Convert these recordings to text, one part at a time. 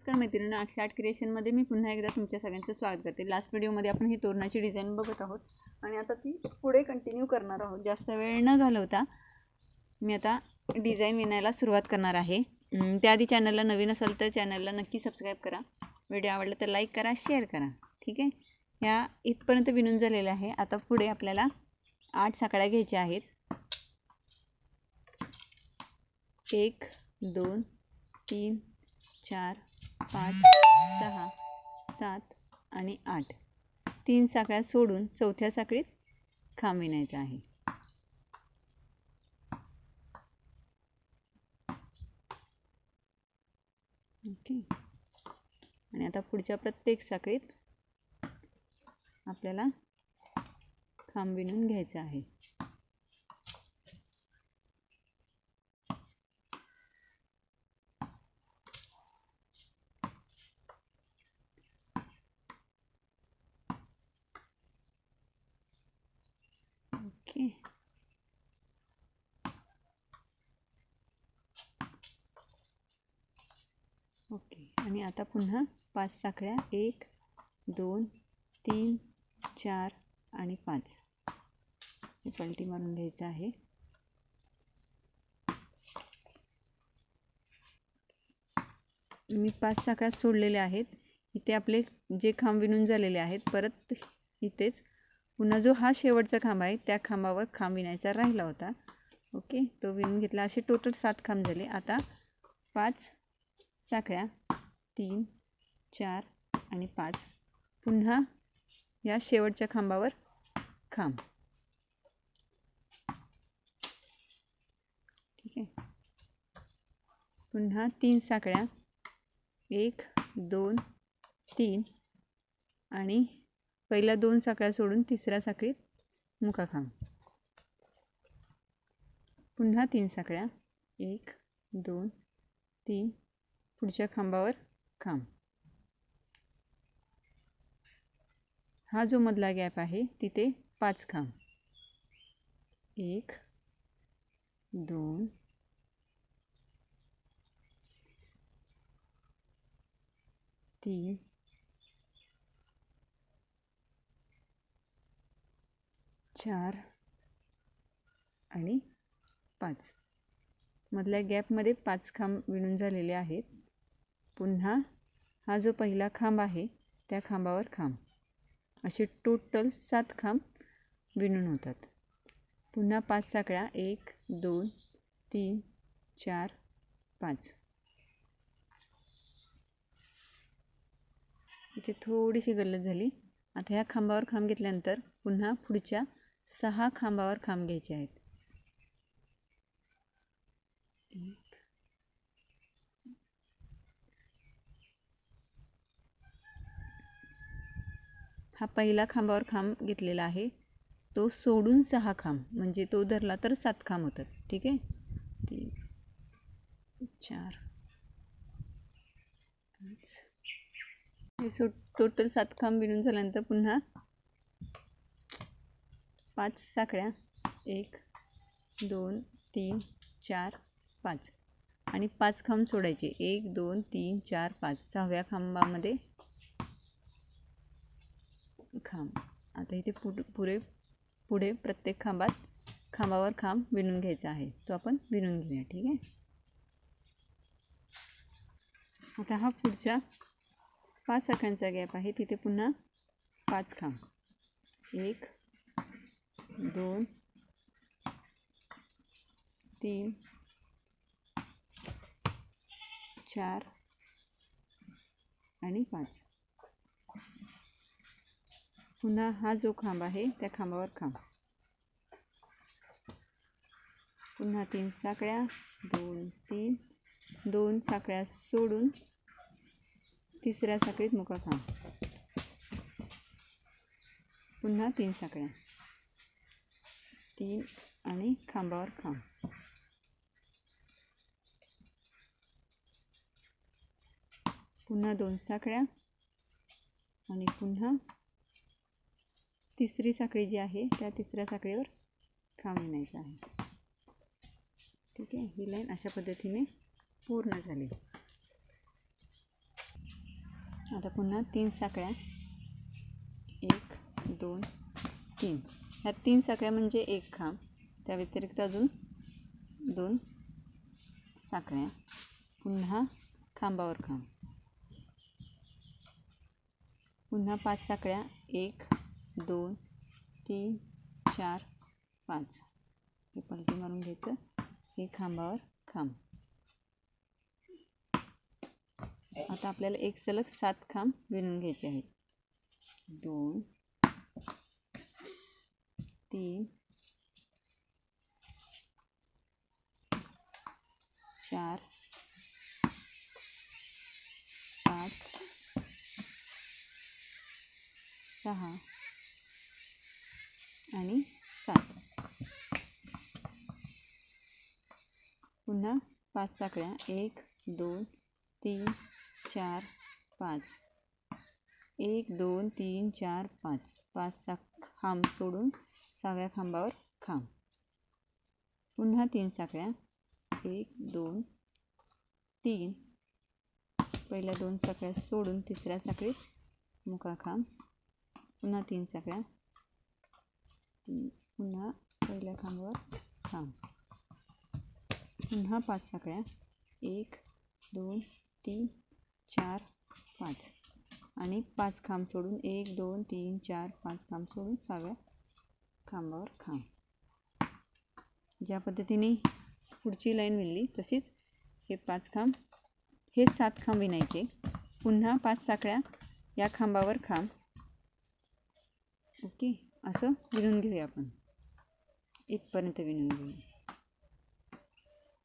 नमस्कार मैत्रिणी अक्षय आर्ट क्रिएशनमध्ये मी पुन्हा एकदा तुमच्या सगळ्यांचं स्वागत करते. लास्ट व्हिडिओमध्ये आपण ही तोरणाची डिझाईन बघत आहोत आणि आता ती पुढे कंटिन्यू करणार आहोत. जास्त वेळ न घालवता मी आता डिझाईन विणायला सुरुवात करणार आहे. त्याआधी चॅनलला नवीन असेल तर चॅनलला नक्की सबस्क्राईब करा. व्हिडिओ आवडला तर लाईक करा शेअर करा. ठीक आहे? ह्या इथपर्यंत विणून झालेलं आहे. आता पुढे आपल्याला आठ साकड्या घ्यायच्या आहेत. एक दोन तीन चार पाच सहा सात आणि आठ. तीन साखळ्या सोडून चौथ्या साखळीत खांब विणायचा आहे. ओके. आणि आता पुढच्या प्रत्येक साखळीत आपल्याला खांब विणून घ्यायचा आहे. ओके ओके आणि आता पुन्हा पाच साखळ्या एक दोन तीन चार आणि पाच. हे पलटी मारून घ्यायचं आहे. मी पाच साखळ्या सोडलेल्या आहेत. इथे आपले जे खांब विणून झालेले आहेत परत इथेच पुन्हा जो हा शेवटचा खांब आहे त्या खांबावर खांब विणायचा राहिला होता. ओके? तो विणून घेतला. असे टोटल सात खांब झाले. आता पाच साखळ्या तीन चार आणि पाच. पुन्हा या शेवटच्या खांबावर खांब. ठीक आहे? पुन्हा तीन साखळ्या. एक दोन तीन आणि पहिल्या दोन साखळ्या सोडून तिसऱ्या साखळीत मुकाखांब पुन्हा तीन साखळ्या. एक दोन तीन. पुढच्या खांबावर खांब हा जो मधला गॅप आहे तिथे पाच खांब एक दोन. तीन. चार आणि पाच. मधल्या गॅपमध्ये पाच खांब विणून झालेले आहेत. पुन्हा हा जो पहिला खांब आहे त्या खांबावर खांब. असे टोटल सात खांब विणून होतात. पुन्हा पाच साकळ्या एक दोन तीन चार पाच. इथे थोडीशी गल्लत झाली. आता ह्या खांबावर खांब घेतल्यानंतर पुन्हा पुढच्या सहा खांबावर खांब घ्यायचे आहेत. हा पहिला खांबावर खांब घेतलेला आहे. तो सोडून सहा खांब म्हणजे तो धरला तर सात खांब होतात. ठीक आहे? तीन चार पाच. हे सो टोटल सात खांब विणून झाल्यानंतर पुन्हा पाच साखळ्या. एक दोन तीन चार पाच. आणि पाच खांब सोडायचे. एक दोन तीन चार पाच. सहाव्या खांबामध्ये खांब. आता इथे पु पुरे पुढे प्रत्येक खांबात खांबावर खांब विणून घ्यायचा आहे. तो आपण विणून घेऊया ठीक आहे? आता हा पुढच्या पाच साखळ्यांचा गॅप आहे. तिथे पुन्हा पाच खांब. एक दोन तीन चार आणि पाच. पुन्हा हा जो खांब आहे त्या खांबावर खांब. पुन्हा तीन साकळ्या दोन तीन दोन साकळ्या सोडून तिसऱ्या साखळीत मुका खांब. पुन्हा तीन साकळ्या तीन आणि खांबावर खांब. पुन्हा दोन साखळ्या आणि पुन्हा तिसरी साखळी जी आहे त्या तिसऱ्या साखळीवर खांब विणायचा आहे. ठीक आहे ही लाईन अशा पद्धतीने पूर्ण झाली. आता पुन्हा तीन साखळ्या. एक दोन तीन. ह्या तीन साखळ्या म्हणजे एक खांब. त्या व्यतिरिक्त अजून दोन साखळ्या पुन्हा खांबावर खांब. पुन्हा पाच साखळ्या एक दोन तीन चार पाच. हे पलटी मारून घ्यायचं. हे खांबावर खांब. आता आपल्याला एक सलग सात खांब विणून घ्यायचे आहेत. दोन तीन चार. पाच. सहा. आणि सात. पुन्हा पाच साखळ्या. एक दोन तीन चार पाच. एक दोन तीन चार पाच. पाच साख खांब सोडून सहाव्या खांबावर खांब. पुन्हा तीन साखळ्या. एक दोन तीन. पहिल्या दोन साखळ्या सोडून तिसऱ्या साखळीत मुका खांब. पुन्हा तीन साखळ्या. तीन. पुन्हा पहिल्या खांबावर खांब. पुन्हा पाच साखळ्या. एक दोन तीन चार पाच. आणि पाच खांब सोडून एक दोन तीन चार पाच खांब सोडून सहाव्या खांबावर खांब. ज्या पद्धतीने पुढची लाईन विणली तशीच हे पाच खांब हे सात खांब विणायचे. पुन्हा पाच साखळ्या या खांबावर खांब. ओके असं विणून घेऊया आपण. इथपर्यंत विणून घेऊया.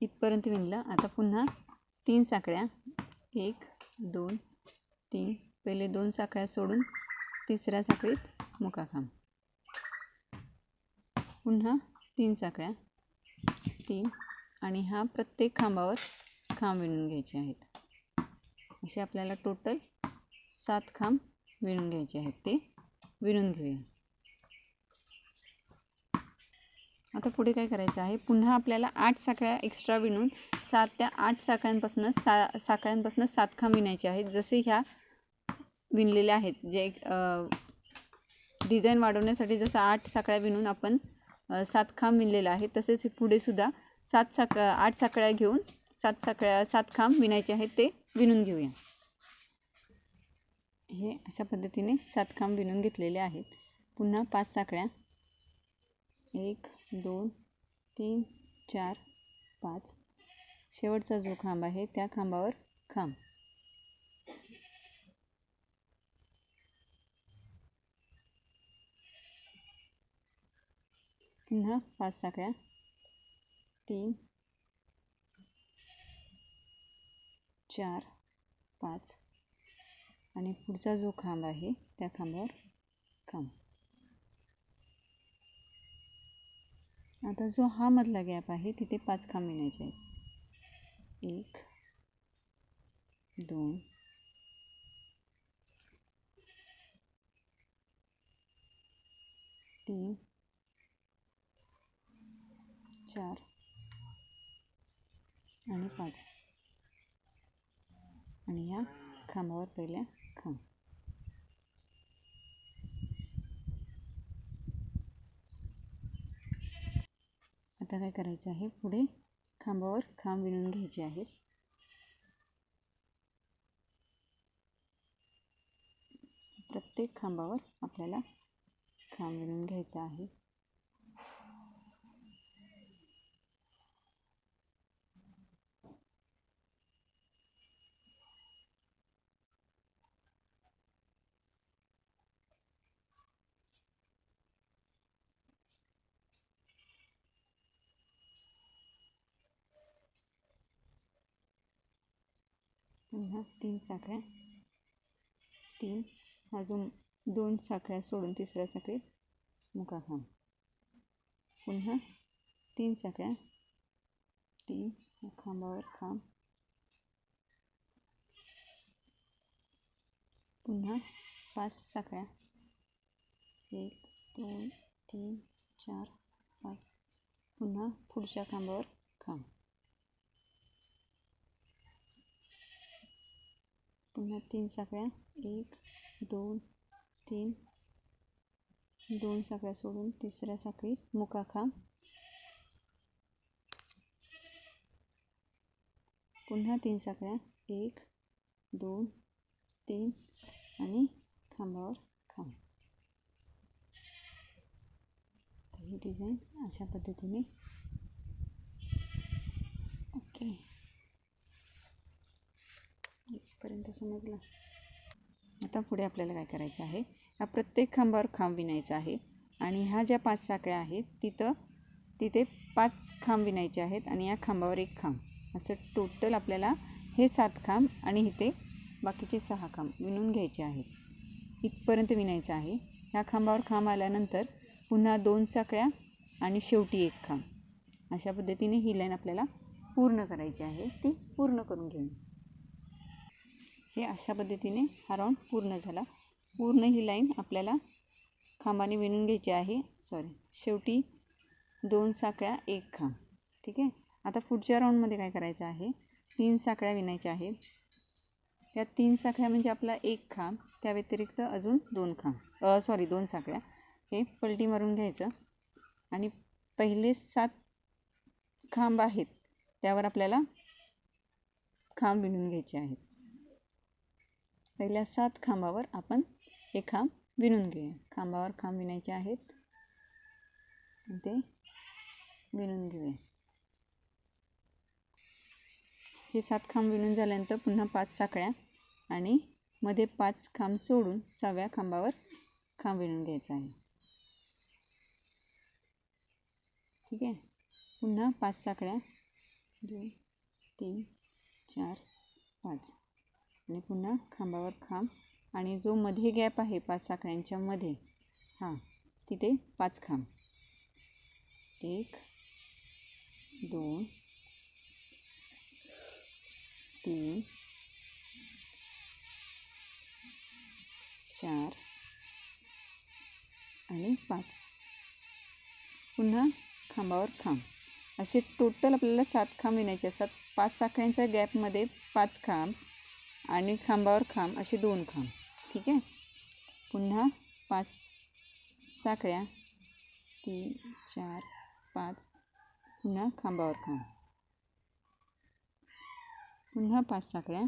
इथपर्यंत विणलं आता पुन्हा तीन साखळ्या. एक दोन तीन पहिले दोन साखळ्या सोडून तिसऱ्या साखळीत मुका खांब पुन्हा तीन साखळ्या. तीन. आणि हा प्रत्येक खांबावर खांब विणून घ्यायचे आहेत. असे आपल्याला टोटल सात खांब विणून घ्यायचे आहेत. ते विणून घेऊया. आता पुढे काय करायचं आहे? पुन्हा आपल्याला आठ साखळ्या एक्स्ट्रा विणून सात त्या आठ साखळ्यांपासून सा साखळ्यांपासून सात खांब विणायचे आहेत. जसे ह्या विणलेल्या आहेत. जे डिझाईन वाढवण्यासाठी जसं आठ साखळ्या विणून आपण सात खांब विणलेलं आहे तसेच पुढे सुद्धा सात साख आठ साखळ्या घेऊन सात साखळ्या सात खांब विणायचे आहेत ते विणून घेऊया. हे अशा पद्धतीने सात खांब विणून घेतलेले आहेत. पुन्हा पाच साखळ्या. एक दोन तीन चार पाच. शेवटचा जो खांब आहे त्या खांबावर खांब. पुन्हा पाच साखळ्या तीन चार पाच आणि पुढचा जो खांब आहे त्या खांबावर खांब आता जो हा मधला गॅप आहे तिथे पाच खांब विणायचे आहेत एक दोन तीन चार. आणि पाच. आणि या खांबावर पहिल्या खांब. आता काय करायचं आहे? पुढे खांबावर खांब विणून घ्यायचे आहेत. प्रत्येक खांबावर आपल्याला खांब विणून घ्यायचा आहे. पुन्हा तीन साखळ्या तीन. अजून दोन साखळ्या सोडून तिसऱ्या साखळीत मुका खांब पुन्हा तीन साखळ्या तीन. खांबावर खांब. पुन्हा पाच साखळ्या एक दोन तीन चार पाच. पुन्हा पुढच्या खांबावर खांब. पुन्हा तीन साखळ्या एक दोन तीन दोन साखळ्या सोडून तिसऱ्या साखळीत मुका पुन्हा तीन साखळ्या एक दोन तीन आणि खांबावर खांब ही डिझाईन अशा पद्धतीने ओके इथपर्यंत समजला. आता पुढे आपल्याला काय करायचं आहे? हा प्रत्येक खांबावर खांब विणायचा आहे आणि ह्या ज्या पाच साखळ्या आहेत तिथं तिथे पाच खांब विणायचे आहेत आणि या खांबावर एक खांब. असं टोटल आपल्याला हे सात खांब आणि इथे बाकीचे सहा खांब विणून घ्यायचे आहेत. इथपर्यंत विणायचं आहे. ह्या खांबावर खांब आल्यानंतर पुन्हा दोन साखळ्या आणि शेवटी एक खांब. अशा पद्धतीने ही लाईन आपल्याला पूर्ण करायची आहे. ती पूर्ण करून घेऊ हे अशा पद्धतीने हा राऊंड पूर्ण झाला. पूर्ण ही लाईन आपल्याला खांबाने विणून घ्यायची आहे. सॉरी शेवटी दोन साखळ्या एक खांब. ठीक आहे? आता पुढच्या राऊंडमध्ये काय करायचं आहे? तीन साखळ्या विणायच्या आहेत. त्या तीन साखळ्या म्हणजे आपला एक खांब त्या व्यतिरिक्त अजून दोन खांब. सॉरी दोन साखळ्या. हे पलटी मारून घ्यायचं. आणि पहिले सात खांब आहेत त्यावर आपल्याला खांब विणून घ्यायचे आहेत. पहिल्या सात खांबावर आपण हे खांब विणून घेऊया. खांबावर खांब विणायचे आहेत. ते विणून घेऊया. हे सात खांब विणून झाल्यानंतर पुन्हा पाच साखळ्या आणि मध्ये पाच खांब सोडून सहाव्या खांबावर खांब विणून घ्यायचा आहे. ठीक आहे? पुन्हा पाच साखळ्या. दोन तीन चार पाच. आणि पुन्हा खांबावर खांब. आणि जो मध्ये गॅप आहे पाच साखळ्यांच्या मध्ये हां तिथे पाच खांब. एक दोन तीन चार आणि पाच. पुन्हा खांबावर खांब. असे टोटल आपल्याला सात खांब विणायचे असतात. पाच साखळ्यांच्या गॅपमध्ये पाच खांब आणि खांबावर खांब असे दोन खांब. ठीक आहे? पुन्हा पाच साखळ्या. तीन चार पाच. पुन्हा खांबावर खांब. पुन्हा पाच साखळ्या.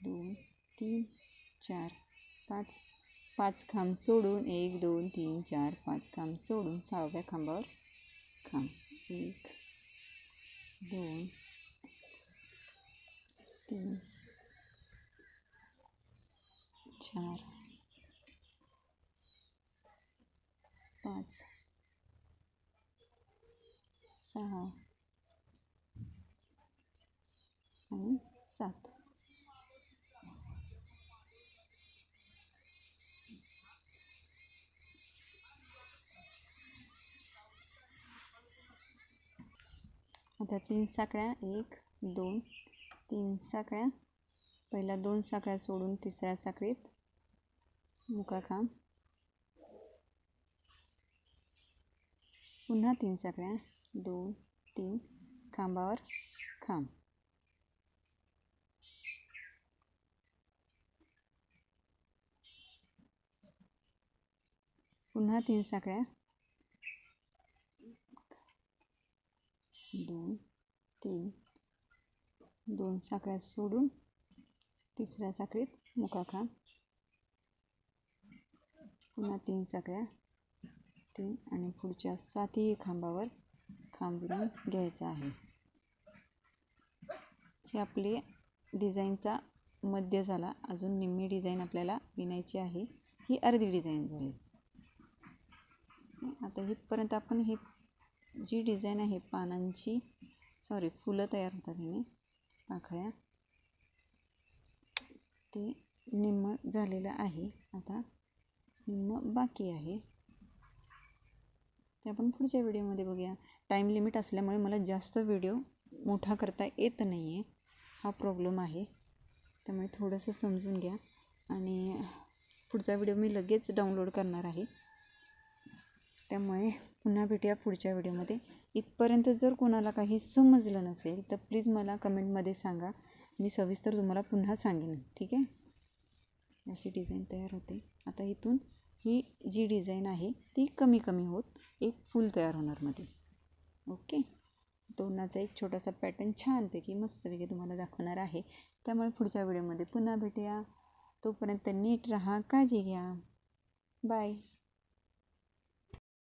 दोन तीन चार पाच. पाच खांब सोडून एक दोन तीन चार पाच खांब सोडून सहाव्या खांबावर खांब. एक दोन तीन चार पाच सहा आणि सात. आता तीन साकळ्या एक दोन तीन साखळ्या. पहिल्या दोन साखळ्या सोडून तिसऱ्या साखळीत मुकाखांब पुन्हा तीन साखळ्या. दोन तीन. खांबावर खांब. पुन्हा तीन साखळ्या. दोन तीन. दोन साखळ्या सोडून तिसऱ्या साखळीत मुका पुन्हा तीन साखळ्या तीन आणि पुढच्या सातही खांबावर खांब विणून घ्यायचा आहे. हे आपली डिझाईनचा मध्य झाला. अजून निम्मी डिझाईन आपल्याला विणायची आहे. ही अर्धी डिझाईन झाली. आता इथपर्यंत आपण हे जी डिझाईन आहे पानांची सॉरी फुलं तयार होतात ह्याने. पाकळ्या ते निम्म झालेलं आहे. आता निम्म बाकी आहे. ते आपण पुढच्या व्हिडिओमध्ये बघूया. टाईम लिमिट असल्यामुळे मला जास्त व्हिडिओ मोठा करता येत नाही आहे हा प्रॉब्लेम आहे. त्यामुळे थोडंसं समजून घ्या. आणि पुढचा व्हिडिओ मी लगेच डाउनलोड करणार आहे. त्यामुळे पुन्हा भेटूया पुढच्या व्हिडिओमध्ये. इथपर्यंत जर कोणाला काही समजलं नसेल तर प्लीज मला कमेंटमध्ये सांगा. मी सविस्तर तुम्हाला पुन्हा सांगेन. ठीक आहे? अशी डिझाईन तयार होते. आता इथून ही जी डिझाईन आहे ती कमी कमी होत एक फूल तयार होणार मध्ये. ओके? तोरणाचा एक छोटासा पॅटर्न छानपैकी मस्तपैकी तुम्हाला दाखवणार आहे. त्यामुळे पुढच्या व्हिडिओमध्ये पुन्हा भेटूया. तोपर्यंत नीट राहा काळजी घ्या. बाय.